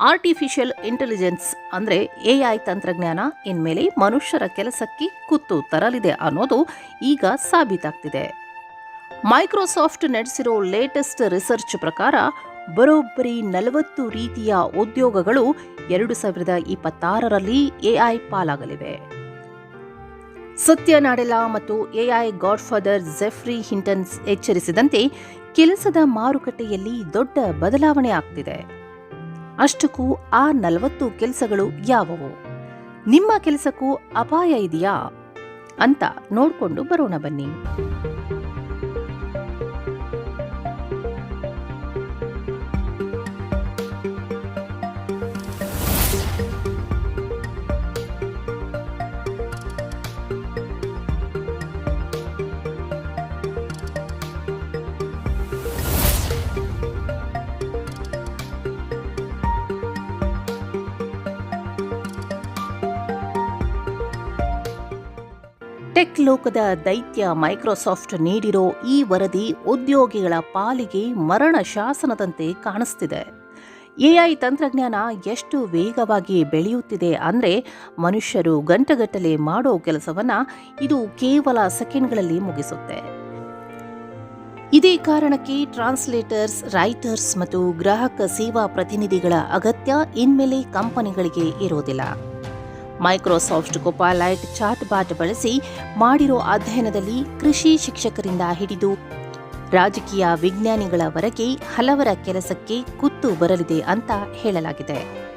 Artificial intelligence ಅಂದರೆ AI ತಂತ್ರಜ್ಞಾನ ಇನ್ಮೇಲೆ ಮನುಷ್ಯರ ಕೆಲಸಕ್ಕೆ ಕುತ್ತು ತರಲಿದೆ ಅನ್ನೋದು ಈಗ ಸಾಬೀತಾಗ್ತಿದೆ. ಮೈಕ್ರೋಸಾಫ್ಟ್ ನಡೆಸಿರೋ ಲೇಟೆಸ್ಟ್ ರಿಸರ್ಚ್ ಪ್ರಕಾರ ಬರೋಬ್ಬರಿ ನಲವತ್ತು ರೀತಿಯ ಉದ್ಯೋಗಗಳು ಎರಡು ಸಾವಿರದ ಇಪ್ಪತ್ತಾರರಲ್ಲಿ ಎಐ ಪಾಲಾಗಲಿವೆ. ಸತ್ಯ ನಾಡೆಲಾ ಮತ್ತು ಎಐ ಗಾಡ್ಫಾದರ್ ಜೆಫ್ರಿ ಹಿಂಟನ್ಸ್ ಎಚ್ಚರಿಸಿದಂತೆ ಕೆಲಸದ ಮಾರುಕಟ್ಟೆಯಲ್ಲಿ ದೊಡ್ಡ ಬದಲಾವಣೆ ಆಗ್ತಿದೆ. ಅಷ್ಟಕ್ಕೂ ಆ ನಲವತ್ತು ಕೆಲಸಗಳು ಯಾವುವು? ನಿಮ್ಮ ಕೆಲಸಕ್ಕೂ ಅಪಾಯ ಇದೆಯಾ? ಅಂತ ನೋಡ್ಕೊಂಡು ಬರೋಣ ಬನ್ನಿ. ಟೆಕ್ ಲೋಕದ ದೈತ್ಯ ಮೈಕ್ರೋಸಾಫ್ಟ್ ನೀಡಿರೋ ಈ ವರದಿ ಉದ್ಯೋಗಿಗಳ ಪಾಲಿಗೆ ಮರಣ ಶಾಸನದಂತೆ ಕಾಣಿಸ್ತಿದೆ. ಎಐ ತಂತ್ರಜ್ಞಾನ ಎಷ್ಟು ವೇಗವಾಗಿ ಬೆಳೆಯುತ್ತಿದೆ ಅಂದರೆ ಮನುಷ್ಯರು ಗಂಟೆಗಟ್ಟಲೆ ಮಾಡೋ ಕೆಲಸವನ್ನು ಇದು ಕೇವಲ ಸೆಕೆಂಡ್ಗಳಲ್ಲಿ ಮುಗಿಸುತ್ತೆ. ಇದೇ ಕಾರಣಕ್ಕೆ ಟ್ರಾನ್ಸ್ಲೇಟರ್ಸ್, ರೈಟರ್ಸ್ ಮತ್ತು ಗ್ರಾಹಕ ಸೇವಾ ಪ್ರತಿನಿಧಿಗಳ ಅಗತ್ಯ ಇನ್ಮೇಲೆ ಕಂಪನಿಗಳಿಗೆ ಇರೋದಿಲ್ಲ. ಮೈಕ್ರೋಸಾಫ್ಟ್ ಕೊಪಾಲೈಟ್ ಚಾಟ್ ಬಾಟ್ ಬಳಸಿ ಮಾಡಿರೋ ಅಧ್ಯಯನದಲ್ಲಿ ಕೃಷಿ ಶಿಕ್ಷಕರಿಂದ ಹಿಡಿದು ರಾಜಕೀಯ ವಿಜ್ಞಾನಿಗಳವರೆಗೆ ಹಲವರ ಕೆಲಸಕ್ಕೆ ಕುತ್ತು ಬರಲಿದೆ ಅಂತ ಹೇಳಲಾಗಿದೆ.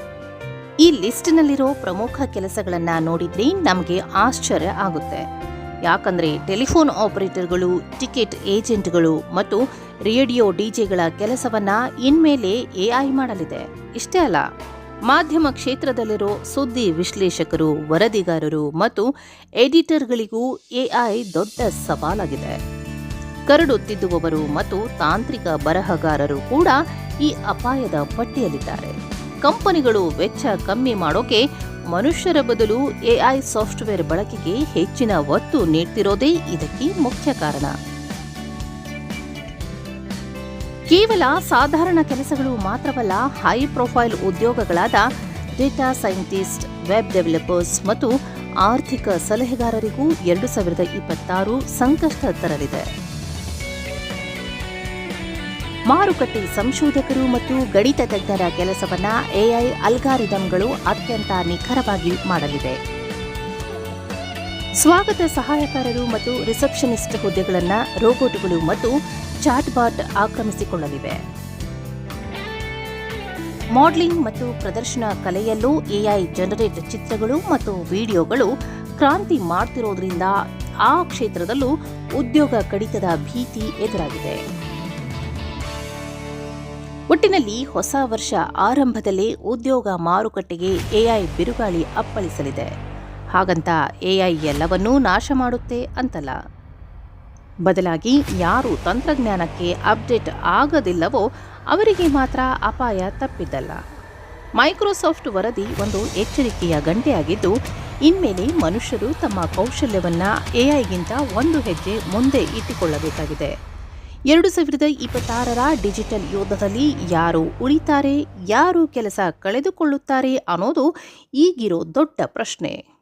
ಈ ಲಿಸ್ಟ್ನಲ್ಲಿರೋ ಪ್ರಮುಖ ಕೆಲಸಗಳನ್ನ ನೋಡಿದ್ರೆ ನಮಗೆ ಆಶ್ಚರ್ಯ ಆಗುತ್ತೆ. ಯಾಕಂದ್ರೆ ಟೆಲಿಫೋನ್ ಆಪರೇಟರ್ಗಳು, ಟಿಕೆಟ್ ಏಜೆಂಟ್ಗಳು ಮತ್ತು ರೇಡಿಯೋ ಡಿಜೆಗಳ ಕೆಲಸವನ್ನ ಇನ್ಮೇಲೆ ಎಐ ಮಾಡಲಿದೆ. ಇಷ್ಟೇ ಅಲ್ಲ. ಮಾಧ್ಯಮ ಕ್ಷೇತ್ರದಲ್ಲಿರೋ ಸುದ್ದಿ ವಿಶ್ಲೇಷಕರು, ವರದಿಗಾರರು ಮತ್ತು ಎಡಿಟರ್ಗಳಿಗೂ ಎಐ ದೊಡ್ಡ ಸವಾಲಾಗಿದೆ. ಕರಡು ತಿದ್ದುವವರು ಮತ್ತು ತಾಂತ್ರಿಕ ಬರಹಗಾರರು ಕೂಡ ಈ ಅಪಾಯದ ಪಟ್ಟಿಯಲ್ಲಿದ್ದಾರೆ. ಕಂಪನಿಗಳು ವೆಚ್ಚ ಕಮ್ಮಿ ಮಾಡೋಕೆ ಮನುಷ್ಯರ ಬದಲು ಎಐ ಸಾಫ್ಟ್ವೇರ್ ಬಳಕೆಗೆ ಹೆಚ್ಚಿನ ಒತ್ತು ನೀಡ್ತಿರೋದೇ ಇದಕ್ಕೆ ಮುಖ್ಯ ಕಾರಣ. ಕೇವಲ ಸಾಧಾರಣ ಕೆಲಸಗಳು ಮಾತ್ರವಲ್ಲ ಹೈ ಪ್ರೊಫೈಲ್ ಉದ್ಯೋಗಗಳಾದ ಡೇಟಾ ಸೈಂಟಿಸ್ಟ್ ವೆಬ್ ಡೆವಲಪರ್ಸ್ ಮತ್ತು ಆರ್ಥಿಕ ಸಲಹೆಗಾರರಿಗೂ ಎರಡು ಸಾವಿರದ ಇಪ್ಪತ್ತಾರು ಸಂಕಷ್ಟ ತರಲಿದೆ. ಮಾರುಕಟ್ಟೆ ಸಂಶೋಧಕರು ಮತ್ತು ಗಣಿತ ತಜ್ಞರ ಕೆಲಸವನ್ನ ಎಐ ಅಲ್ಗಾರಿದಮ್ಗಳು ಅತ್ಯಂತ ನಿಖರವಾಗಿ ಮಾಡಲಿದೆ. ಸ್ವಾಗತ ಸಹಾಯಕಾರರು ಮತ್ತು ರಿಸೆಪ್ಷನಿಸ್ಟ್ ಹುದ್ದೆಗಳನ್ನು ರೋಬೋಟ್ಗಳು ಮತ್ತು ಚಾಟ್ಬಾಟ್ ಆಕ್ರಮಿಸಿಕೊಳ್ಳಲಿವೆ. ಮಾಡಲಿಂಗ್ ಮತ್ತು ಪ್ರದರ್ಶನ ಕಲೆಯಲ್ಲೂ ಎಐ ಜನರೇಟ್ ಚಿತ್ರಗಳು ಮತ್ತು ವಿಡಿಯೋಗಳು ಕ್ರಾಂತಿ ಮಾಡ್ತಿರೋದ್ರಿಂದ ಆ ಕ್ಷೇತ್ರದಲ್ಲೂ ಉದ್ಯೋಗ ಕಡಿತದ ಭೀತಿ ಎದುರಾಗಿದೆ. ಒಟ್ಟಿನಲ್ಲಿ ಹೊಸ ವರ್ಷ ಆರಂಭದಲ್ಲೇ ಉದ್ಯೋಗ ಮಾರುಕಟ್ಟೆಗೆ ಎಐ ಬಿರುಗಾಳಿ ಅಪ್ಪಳಿಸಲಿದೆ. ಹಾಗಂತ ಎಐ ಎಲ್ಲವನ್ನೂ ನಾಶ ಮಾಡುತ್ತೆ ಅಂತಲ್ಲ. ಬದಲಾಗಿ ಯಾರು ತಂತ್ರಜ್ಞಾನಕ್ಕೆ ಅಪ್ಡೇಟ್ ಆಗದಿಲ್ಲವೋ ಅವರಿಗೆ ಮಾತ್ರ ಅಪಾಯ ತಪ್ಪಿದ್ದಲ್ಲ. ಮೈಕ್ರೋಸಾಫ್ಟ್ ವರದಿ ಒಂದು ಎಚ್ಚರಿಕೆಯ ಗಂಟೆಯಾಗಿದ್ದು, ಇನ್ಮೇಲೆ ಮನುಷ್ಯರು ತಮ್ಮ ಕೌಶಲ್ಯವನ್ನು ಎಐಗಿಂತ ಒಂದು ಹೆಜ್ಜೆ ಮುಂದೆ ಇಟ್ಟುಕೊಳ್ಳಬೇಕಾಗಿದೆ. ಎರಡು ಸಾವಿರದ ಇಪ್ಪತ್ತಾರರ ಡಿಜಿಟಲ್ ಯುದ್ಧದಲ್ಲಿ ಯಾರು ಉಳಿತಾರೆ, ಯಾರು ಕೆಲಸ ಕಳೆದುಕೊಳ್ಳುತ್ತಾರೆ ಅನ್ನೋದು ಈಗಿರೋ ದೊಡ್ಡ ಪ್ರಶ್ನೆ.